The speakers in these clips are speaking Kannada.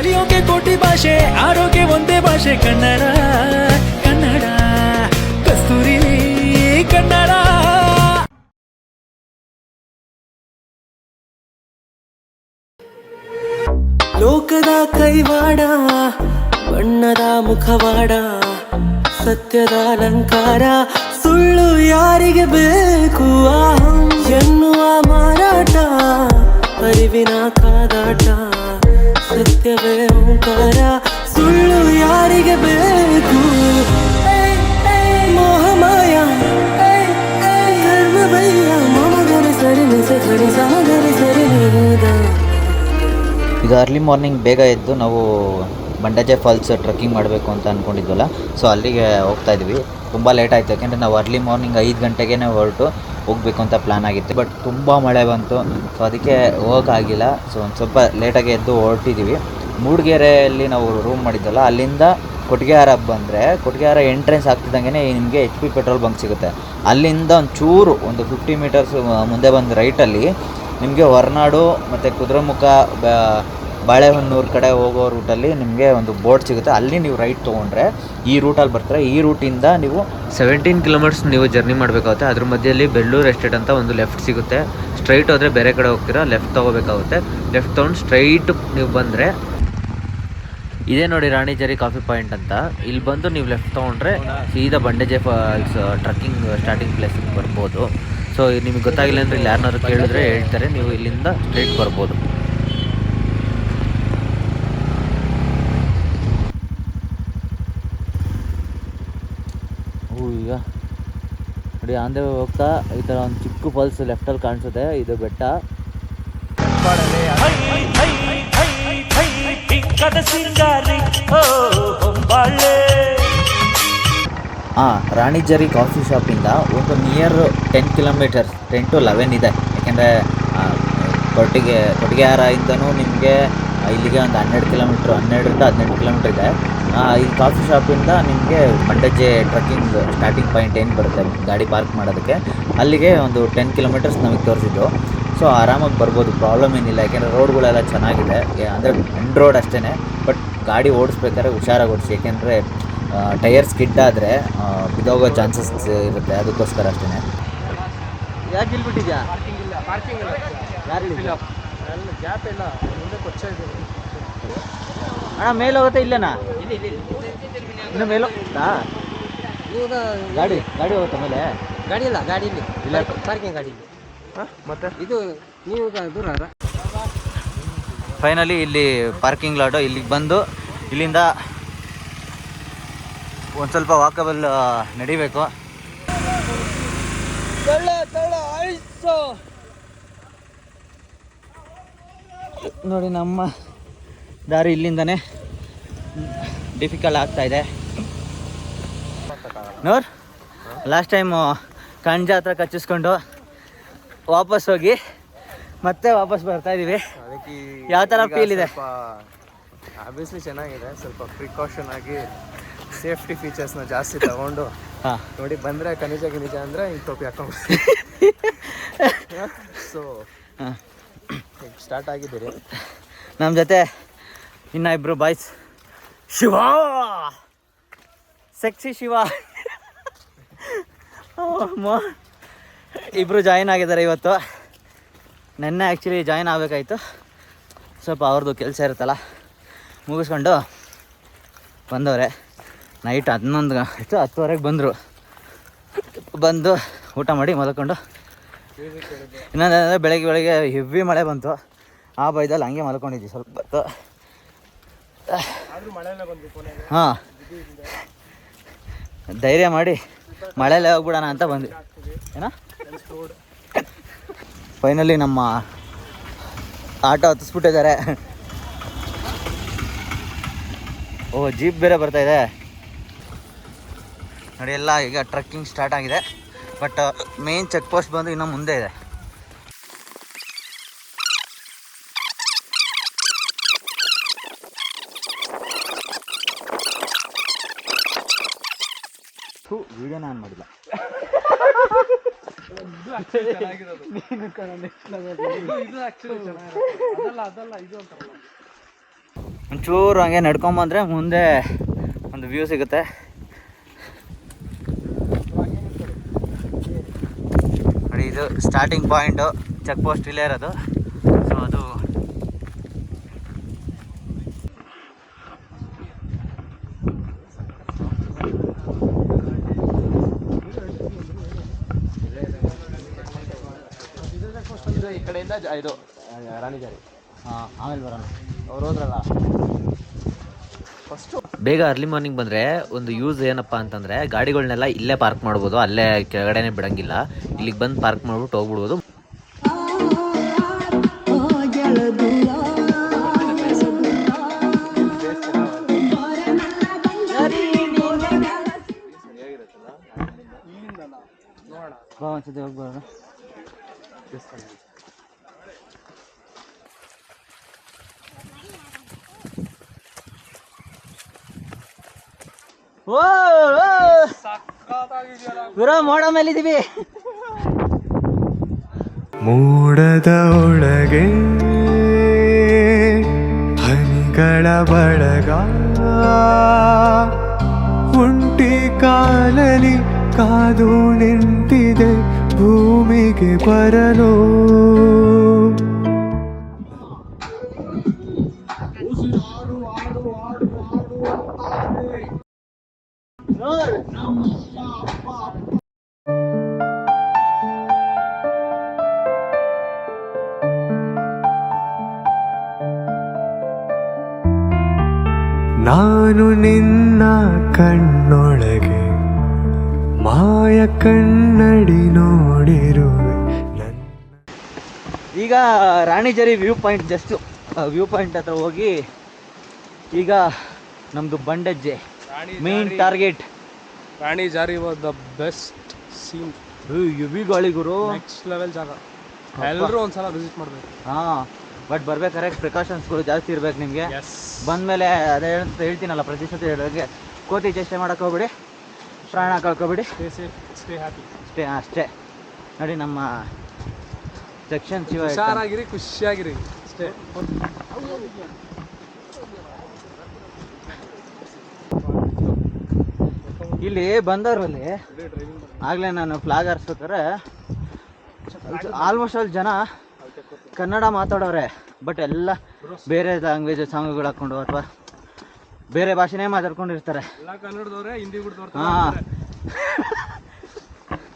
ಹೇಳೋಕೆ ಕೋಟಿ ಭಾಷೆ ಆರೋಗ್ಯ ಒಂದೇ ಭಾಷೆ, ಕನ್ನಡ ಕನ್ನಡ, ಕಸ್ತೂರಿ ಕನ್ನಡ. ಲೋಕದ ಕೈವಾಡ, ಬಣ್ಣದ ಮುಖವಾಡ, ಸತ್ಯದ ಅಲಂಕಾರ, ಸುಳ್ಳು ಯಾರಿಗೆ ಬೇಕು? ಎನ್ನುವ ಮಾರಾಟ, ಅರಿವಿನ ಕಾದಾಟ. ಸತ್ಯವೇ ಓಂಕಾರ ಸುಳ್ಳು ಯಾರಿಗೆ ಬೇಕು? ಮೋಹಮಾಯ. ನಿರುದ ಅರ್ಲಿ ಮಾರ್ನಿಂಗ್ ಬೇಗ ಎದ್ದು ನಾವು ಬಂಡಾಜೆ ಫಾಲ್ಸ್ ಟ್ರೆಕ್ಕಿಂಗ್ ಮಾಡಬೇಕು ಅಂತ ಅಂದ್ಕೊಂಡಿದ್ವಲ್ಲ ಸೊ ಅಲ್ಲಿಗೆ ಹೋಗ್ತಾ ಇದ್ವಿ. ತುಂಬ ಲೇಟ್ ಆಯಿತು, ಯಾಕೆಂದರೆ ನಾವು ಅರ್ಲಿ ಮಾರ್ನಿಂಗ್ ಐದು ಗಂಟೆಗೆ ಹೊರಟು. ಹೋಗಬೇಕು ಅಂತ ಪ್ಲ್ಯಾನ್ ಆಗಿತ್ತು. ಬಟ್ ತುಂಬ ಮಳೆ ಬಂತು. ಸೊ ಅದಕ್ಕೆ ಹೋಗೋಕ್ಕಾಗಿಲ್ಲ ಸೊ ಒಂದು ಸ್ವಲ್ಪ ಲೇಟಾಗಿ ಎದ್ದು ಹೊರಟಿದ್ದೀವಿ ಮೂಡಿಗೆರೆಯಲ್ಲಿ ನಾವು ರೂಮ್ ಮಾಡಿದ್ದಲ್ಲ, ಅಲ್ಲಿಂದ ಕೊಟ್ಟಿಗೆಹಾರ ಬಂದರೆ ಕೊಟ್ಟಿಗೆಹಾರ ಎಂಟ್ರೆನ್ಸ್ ಆಗ್ತಿದ್ದಂಗೆ ನಿಮಗೆ ಎಚ್ ಪಿ ಪೆಟ್ರೋಲ್ ಬಂಕ್ ಸಿಗುತ್ತೆ. ಅಲ್ಲಿಂದ ಒಂದು ಚೂರು ಒಂದು ಫಿಫ್ಟಿ ಮೀಟರ್ಸ್ ಮುಂದೆ ಬಂದು ರೈಟಲ್ಲಿ ನಿಮಗೆ ಹೊರನಾಡು ಮತ್ತು ಕುದುರೆಮುಖ ಬಾಳೆಹೊನ್ನೂರು ಕಡೆ ಹೋಗೋ ರೂಟಲ್ಲಿ ನಿಮಗೆ ಒಂದು ಬೋರ್ಡ್ ಸಿಗುತ್ತೆ. ಅಲ್ಲಿ ನೀವು ರೈಟ್ ತೊಗೊಂಡ್ರೆ ಈ ರೂಟಲ್ಲಿ ಬರ್ತಾರೆ. ಈ ರೂಟಿಂದ ನೀವು ಸೆವೆಂಟೀನ್ ಕಿಲೋಮೀಟರ್ಸ್ ನೀವು ಜರ್ನಿ ಮಾಡಬೇಕಾಗುತ್ತೆ. ಅದ್ರ ಮಧ್ಯದಲ್ಲಿ ಬೆಳ್ಳೂರು ಎಸ್ಟೇಟ್ ಅಂತ ಒಂದು ಲೆಫ್ಟ್ ಸಿಗುತ್ತೆ. ಸ್ಟ್ರೈಟ್ ಹೋದರೆ ಬೇರೆ ಕಡೆ ಹೋಗ್ತೀರಾ? ಲೆಫ್ಟ್ ತೊಗೋಬೇಕಾಗುತ್ತೆ. ಲೆಫ್ಟ್ ತೊಗೊಂಡು ಸ್ಟ್ರೈಟ್ ನೀವು ಬಂದರೆ ಇದೇ ನೋಡಿ ರಾಣಿಜರಿ ಕಾಫಿ ಪಾಯಿಂಟ್ ಅಂತ. ಇಲ್ಲಿ ಬಂದು ನೀವು ಲೆಫ್ಟ್ ತೊಗೊಂಡ್ರೆ ಸೀದಾ ಬಂಡೆಜೆ ಫಾಲ್ಸ್ ಟ್ರಕ್ಕಿಂಗ್ ಸ್ಟಾರ್ಟಿಂಗ್ ಪ್ಲೇಸಿಗೆ ಬರ್ಬೋದು. ಸೊ ನಿಮಗೆ ಗೊತ್ತಾಗಿಲ್ಲ ಅಂದರೆ ಇಲ್ಲಿ ಯಾರನ್ನಾದ್ರು ಕೇಳಿದ್ರೆ ಹೇಳ್ತಾರೆ. ನೀವು ಇಲ್ಲಿಂದ ಸ್ಟ್ರೈಟ್ ಬರ್ಬೋದು ಓ ಈಗ ನೋಡಿ ಆಂಧ್ರ ಹೋಗ್ತಾ ಈ ಥರ ಒಂದು ಚಿಕ್ಕ ಫಾಲ್ಸ್ ಲೆಫ್ಟಲ್ಲಿ ಕಾಣಿಸುತ್ತೆ. ಇದು ಬೆಟ್ಟ. ಹಾಂ ರಾಣಿಜರಿ ಕಾಫಿ ಶಾಪಿಂದ ಒಂದು near ten kilometres ten to eleven ಇದೆ ಯಾಕೆಂದರೆ ಕೊಟ್ಟಿಗೆ ಕೊಟ್ಟಿಗೆಹಾರದಿಂದನೂ ನಿಮಗೆ ಇಲ್ಲಿಗೆ ಒಂದು ಹನ್ನೆರಡು ಕಿಲೋಮೀಟ್ರ್ ಹನ್ನೆರಡರಿಂದ ಹದಿನೆಂಟು ಕಿಲೋಮೀಟ್ರ್ ಇದೆ. ಈ ಕಾಫಿ ಶಾಪಿಂದ ನಿಮಗೆ ಮಂಡಜ್ಜೆ ಟ್ರಕ್ಕಿಂಗ್ ಸ್ಟಾರ್ಟಿಂಗ್ ಪಾಯಿಂಟ್ ಏನು ಬರುತ್ತೆ ಗಾಡಿ ಪಾರ್ಕ್ ಮಾಡೋದಕ್ಕೆ. ಅಲ್ಲಿಗೆ ಒಂದು ಟೆನ್ ಕಿಲೋಮೀಟರ್ಸ್ ನಮಗೆ ತೋರಿಸಿದ್ದು. ಸೊ ಆರಾಮಾಗಿ ಬರ್ಬೋದು ಪ್ರಾಬ್ಲಮ್ ಏನಿಲ್ಲ. ಯಾಕೆಂದರೆ ರೋಡ್ಗಳೆಲ್ಲ ಚೆನ್ನಾಗಿದೆ. ಅಂದರೆ ಎಂಡ್ ರೋಡ್ ಅಷ್ಟೇ ಬಟ್ ಗಾಡಿ ಓಡಿಸ್ಬೇಕಾದ್ರೆ ಹುಷಾರಾಗಿ ಓಡಿಸಿ. ಏಕೆಂದರೆ ಟೈರ್ ಸ್ಕಿಡ್ ಆದರೆ ಬಿದ್ದೋಗೋ ಚಾನ್ಸಸ್ ಇರುತ್ತೆ. ಅದಕ್ಕೋಸ್ಕರ ಅಷ್ಟೇ ಯಾಕೆ ಇಲ್ಬಿಟ್ಟಿದ್ಯಾ? ಗ್ಯಾಪ್ ಇಲ್ಲ. ಮುಂದೆ ಕೊಚ್ಚ ಇದೆ. ಅಣ್ಣ ಮೇಲೆ ಹೋಗುತ್ತೆ ಇಲ್ಲೇನಾ? ಇನ್ನು ಮೇಲೆ ಹೋಗ್ತಾ ಗಾಡಿ ಗಾಡಿ ಹೋಗುತ್ತೆ ಮೇಲೆ? ಗಾಡಿ ಇಲ್ಲ ಗಾಡಿ ಇಲ್ಲಿ. ಇಲ್ಲ. ಪಾರ್ಕಿಂಗ್ ಗಾಡಿ ಇಲ್ಲಿ. ಮತ್ತೆ? ಇದು ನೀವು ದೂರ ಫೈನಲಿ ಇಲ್ಲಿ ಪಾರ್ಕಿಂಗ್ ಲಾಟು ಇಲ್ಲಿಗೆ ಬಂದು ಇಲ್ಲಿಂದ ಒಂದು ಸ್ವಲ್ಪ ವಾಕಬಲ್ ನಡಿಬೇಕು. ನೋಡಿ ನಮ್ಮ ದಾರಿ ಇಲ್ಲಿಂದನೇ ಡಿಫಿಕಲ್ಟ್ ಆಗ್ತಾ ಇದೆ. ನೋರ್ ಲಾಸ್ಟ್ ಟೈಮು ಕಣ್ಜ ಹತ್ರ ಕಚ್ಚಿಸ್ಕೊಂಡು ವಾಪಸ್ ಹೋಗಿ ಮತ್ತೆ ವಾಪಸ್ ಬರ್ತಾ ಇದೀವಿ. ಅದಕ್ಕೆ ಯಾವ ಥರ ಫೀಲ್ ಇದೆ? ಆಬ್ವಿಯಸ್ಲಿ ಚೆನ್ನಾಗಿದೆ ಸ್ವಲ್ಪ ಪ್ರಿಕಾಷನ್ ಆಗಿ ಸೇಫ್ಟಿ ಫೀಚರ್ಸ್ನ ಜಾಸ್ತಿ ತಗೊಂಡು ಹಾಂ. ನೋಡಿ ಬಂದರೆ ಖನಿಜ ಗಿನಿಜ ಅಂದರೆ ಈ ಟೋಪಿ ಹಾಕೊಂಡು ಸೊ ಸ್ಟಾರ್ಟ್ ಆಗಿದ್ದೀರಿ. ನಮ್ಮ ಜೊತೆ ಇನ್ನ ಇಬ್ರು ಬಾಯ್ಸ್ ಶಿವ. ಸೆಕ್ಸಿ ಶಿವ ಇಬ್ಬರು ಜಾಯಿನ್ ಆಗಿದ್ದಾರೆ ಇವತ್ತು. ನೆನ್ನೆ ಆ್ಯಕ್ಚುಲಿ ಜಾಯಿನ್ ಆಗಬೇಕಾಯ್ತು. ಸ್ವಲ್ಪ ಅವ್ರದ್ದು ಕೆಲಸ ಇರುತ್ತಲ್ಲ. ಮುಗಿಸ್ಕೊಂಡು ಬಂದವ್ರೆ. ನೈಟ್ ಹನ್ನೊಂದು ಆಯಿತು, ಹತ್ತುವರೆಗೆ ಬಂದರು. ಬಂದು ಊಟ ಮಾಡಿ ಮಲ್ಕೊಂಡು. ಇನ್ನೊಂದೇನಂದರೆ ಬೆಳಗ್ಗೆ ಬೆಳಗ್ಗೆ ಹೆವಿ ಮಳೆ ಬಂತು. ಆ ಬೈದಲ್ಲಿ ಹಂಗೆ ಮಲ್ಕೊಂಡಿದ್ವಿ ಸ್ವಲ್ಪ ಹೊತ್ತು. ಹಾಂ. ಧೈರ್ಯ ಮಾಡಿ ಮಳೆಯಲ್ಲೇ ಹೋಗ್ಬಿಡೋಣ ಅಂತ ಬಂದ್ವಿ. ಏನ? ಫೈನಲಿ ನಮ್ಮ ಆಟೋ ಹತ್ತಿಸ್ಬಿಟ್ಟಿದ್ದಾರೆ. ಓ ಜೀಪ್ ಬೇರೆ ಬರ್ತಾ ಇದೆ. ನೋಡಿ, ಎಲ್ಲ ಈಗ ಟ್ರಕ್ಕಿಂಗ್ ಸ್ಟಾರ್ಟ್ ಆಗಿದೆ. ಬಟ್ ಮೇನ್ ಚೆಕ್ ಪೋಸ್ಟ್ ಬಂದು ಇನ್ನೂ ಮುಂದೆ ಇದೆ. ವಿಡಿಯೋ ನಾನು ಮಾಡಿಲ್ಲ. ಒಂಚೂರು ಹಂಗೆ ನಡ್ಕೊಂಬಂದ್ರೆ ಮುಂದೆ ಒಂದು ವ್ಯೂ ಸಿಗುತ್ತೆ. ನೋಡಿ ಇದು ಸ್ಟಾರ್ಟಿಂಗ್ ಪಾಯಿಂಟು ಚೆಕ್ ಪೋಸ್ಟ್ ಇಲ್ಲೇ ಇರೋದು. ಸೊ ಅದು ಈ ಕಡೆಯಿಂದ ಜ- ಇದು ರಾಣಿಜಾರಿ ಹಾಂ ಆಮೇಲೆ ಬರೋಣ. ಅವ್ರು ಹೋದ್ರಲ್ಲ. ಫಸ್ಟು ಬೇಗ ಅರ್ಲಿ ಮಾರ್ನಿಂಗ್ ಬಂದರೆ ಒಂದು ಯೂಸ್ ಏನಪ್ಪ ಅಂತಂದರೆ ಗಾಡಿಗಳನ್ನೆಲ್ಲ ಇಲ್ಲೇ ಪಾರ್ಕ್ ಮಾಡ್ಬೋದು ಅಲ್ಲೇ ಕೆಳಗಡೆನೆ ಬಿಡಂಗಿಲ್ಲ. ಇಲ್ಲಿಗೆ ಬಂದು ಪಾರ್ಕ್ ಮಾಡ್ಬಿಟ್ಟು ಹೋಗ್ಬಿಡ್ಬೋದು. ಒಂದ್ಸತಿ ಹೋಗ್ಬರೋಣ. ಓ ಮೋಡ ಮೇಲಿದ್ದೀವಿ. ಮೂಡದ ಒಳಗೆ ಹನಿಗಳ ಬಳಗ ಕುಂಟಿ ಕಾಲಲಿ ಕಾದು ನಿಂತಿದೆ ಭೂಮಿಗೆ ಬರಲು. ನಾನು ನಿನ್ನ ಕಣ್ಣೊಳಗೆ. ಮಾಯ ಕಣ್ಣಡಿ ನೋಡಿರುವೆ. ಈಗ Ranijari view point just view point ಹತ್ರ ಹೋಗಿ ಈಗ ನಮ್ಮದು Bandajje main target Ranijari was the best scene UV ಗಾಳಿ ಗುರು. ನೆಕ್ಸ್ಟ್ ಲೆವೆಲ್ ಜಾಗ. ಎಲ್ಲರೂ ಒಂದ್ಸಲ ವಿಸಿಟ್ ಮಾಡಬೇಕು. ಹಾಂ. ಬಟ್ ಬರ್ಬೇಕಾದ್ರೆ ಪ್ರಿಕಾಷನ್ಸ್ಗಳು ಜಾಸ್ತಿ ಇರ್ಬೇಕು ನಿಮಗೆ. ಬಂದಮೇಲೆ ಅದೇ ಹೇಳ್- ಹೇಳ್ತೀನಲ್ಲ ಪ್ರತಿ ಸತಿ ಕೋಟಿ ಕೋತಿ ಚೇಷ್ಟೆ ಮಾಡಕ್ಕೆ ಹೋಗ್ಬಿಡಿ. ಪ್ರಾಣ ಕಳ್ಕೊಬಿಡಿ. ಅಷ್ಟೇ ಅಷ್ಟೇ. ನೋಡಿ ನಮ್ಮ ಸೆಕ್ಷನ್ ಶಿವ. ಹುಷಾರಾಗಿರಿ ಖುಷಿಯಾಗಿರಿ. ಅಷ್ಟೇ. ಇಲ್ಲಿ ಬಂದವರಲ್ಲಿ ಆಗಲೇ ನಾನು ಫ್ಲಾಗ್ ಹಾರಿಸ್ಬೇಕಾರೆ ಆಲ್ಮೋಸ್ಟ್ ಅಲ್ಲಿ ಜನ ಕನ್ನಡ ಮಾತಾಡೋರೆ ಬಟ್ ಎಲ್ಲ ಬೇರೆ ಲ್ಯಾಂಗ್ವೇಜ್ ಸಾಂಗ್ಗಳು ಹಾಕೊಂಡು ಅಥವಾ ಬೇರೆ ಭಾಷೆನೇ ಮಾತಾಡ್ಕೊಂಡಿರ್ತಾರೆ. ಹಾಂ.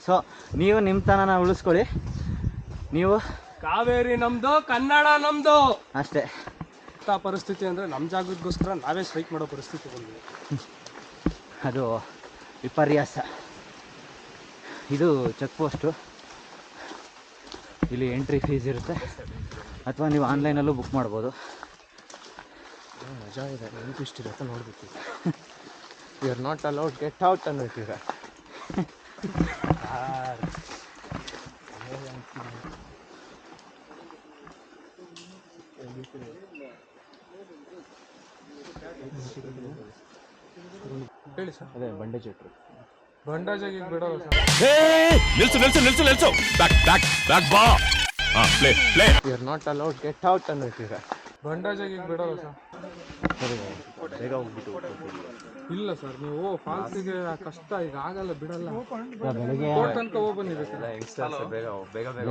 ಸೊ ನೀವು ನಿಮ್ಮ ತನನ ಉಳಿಸ್ಕೊಳ್ಳಿ. ನೀವು ಕಾವೇರಿ ನಮ್ದು ಕನ್ನಡ ನಮ್ದು. ಅಷ್ಟೇ. ಇಂಥ ಪರಿಸ್ಥಿತಿ ಅಂದ್ರೆ ನಮ್ಮ ಜಾಗಕ್ಕೋಸ್ಕರ ನಾವೇ ಸ್ಟ್ರೈಕ್ ಮಾಡೋ ಪರಿಸ್ಥಿತಿ ಬಂದಿದೆ. ಅದು ವಿಪರ್ಯಾಸ. ಇದು ಚೆಕ್ ಪೋಸ್ಟು ಇಲ್ಲಿ ಎಂಟ್ರಿ ಫೀಸ್ ಇರುತ್ತೆ. ಅಥವಾ ನೀವು ಆನ್ಲೈನಲ್ಲೂ ಬುಕ್ ಮಾಡ್ಬೋದು. ಮಜಾ ಇದೆ. ಇಷ್ಟಿರುತ್ತೆ ನೋಡ್ಬೇಕು you are not allowed get out ಅನ್ನೋತೀರ ಹೇಳಿ ಸರ್. ಅದೇ ಬಂಡೆ ಚಟ್ರು. ಬಂಡಾಜಾಗಿಗೆ ಬಿಡೋದು ಸರ್. ನಿಲ್ಸು ನಿಲ್ಸು ನಿಲ್ಸು ನಿಲ್ಸು. ಬ್ಯಾಕ್ ಬ್ಯಾಕ್ ಬ್ಯಾಕ್ ಬಾ ಹಾ play play you are not allowed get out ಅನ್ನೋತೀರ ಬಂಡಾಜಾಗಿಗೆ ಬಿಡೋದು ಸರ್. ಬೇಗ ಹೋಗ್ಬಿಟ್ಟು ಇಲ್ಲ ಸರ್ ನೀವು ಫಾಲ್ಸಿಗೆ ಕಷ್ಟ ಈಗ ಆಗಲ್ಲ ಬಿಡಲ್ಲ. ಕೋರ್ಟ್ ತನಕ ಹೋಗಿ ಬಂದಿದೆ ಸರ್. ಬೇಗ ಬೇಗ ಬೇಗ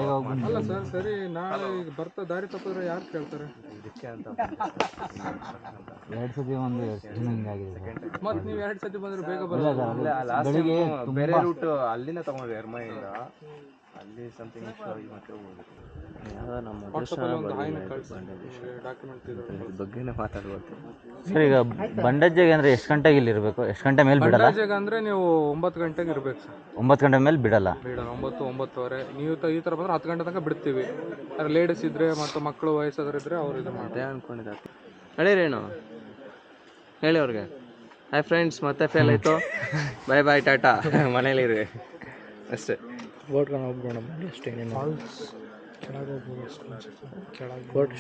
ಅಲ್ಲ ಸರ್ ಸರಿ ನಾಳೆ ಈಗ ಬರ್ತಾ ದಾರಿ ತಪ್ಪಿದ್ರೆ ಯಾರು ಕೇಳ್ತಾರೆ? ಇದಕ್ಕೆ ಅಂತ ಎರಡು ಸತಿ ಒಂದು ಹಿಂಗಾಗಿದೆ ಮತ್ತೆ ನೀವು ಎರಡು ಸತಿ ಬಂದ್ರೆ ಬೇಗ ಬರಲ್ಲ ಬೇರೆ ರೂಟ್ ಅಲ್ಲಿಂದ ತಗೊಂಡ್ರಿ ಎರ್ಮಯಿಂದ ಅಲ್ಲಿ ಸಮಥಿಂಗ್ ಮತ್ತೆ ಹೋಗ್ಬೇಕು ಯಾವ್ದೋ ನಮ್ಮ ವಾಟ್ಸಪ್ಪಲ್ಲಿ ಒಂದು ಹಾಯ್ನ ಕಳಿಸಿ. ಡಾಕ್ಯುಮೆಂಟ್ ಬಗ್ಗೆನೇ ಮಾತಾಡ್ಬೋದು ಸರ್ ಈಗ ಬಂಡಜ್ಜೆಗೆ ಅಂದರೆ ಎಷ್ಟು ಗಂಟೆಗೆ ಇಲ್ಲಿ ಇರಬೇಕು? ಎಷ್ಟು ಗಂಟೆ ಮೇಲೆ ಬಿಡಲ್ಲ? ಬಂಡಜ್ಜೆಗೆ ಅಂದ್ರೆ ನೀವು ಒಂಬತ್ತು ಗಂಟೆಗೆ ಇರಬೇಕು ಸರ್. ಒಂಬತ್ತು ಗಂಟೆ ಮೇಲೆ ಬಿಡಲ್ಲ? ಬಿಡಲ್ಲ ಒಂಬತ್ತು ಒಂಬತ್ತುವರೆ. ನೀವು ತ- ಈ ಥರ ಬಂದ್ರೆ ಹತ್ತು ಗಂಟೆ ತನಕ ಬಿಡ್ತೀವಿ. ಯಾರು ಲೇಡೀಸ್ ಇದ್ರೆ ಮತ್ತು ಮಕ್ಕಳು ವಯಸ್ಸಾದ್ರು ಇದ್ರೆ ಅವ್ರು ಇದು ಮಾಡಿ ಅನ್ಕೊಂಡಿದ್ದಾರೆ ಅನ್ಕೊಂಡಿದ್ದೆ. ಹೇಳಿರೇನು? ಹೇಳಿ ಅವ್ರಿಗೆ. ಹಾಯ್ ಫ್ರೆಂಡ್ಸ್ ಮತ್ತೆ ಫೇಲ್ ಆಯ್ತು. ಬಾಯ್ ಬಾಯ್ ಟಾಟಾ ಮನೇಲಿರಿ ಅಷ್ಟೇ. ಓಡ್ಕೊಂಡು ಹೋಗ್ಬೋಣ ಅಷ್ಟೇ ಕೆಳಗೆ ಹೋಗ್ಬೋದು ಅಷ್ಟೇ. ಕೆಳಗೆ ಫೋರ್ಟ್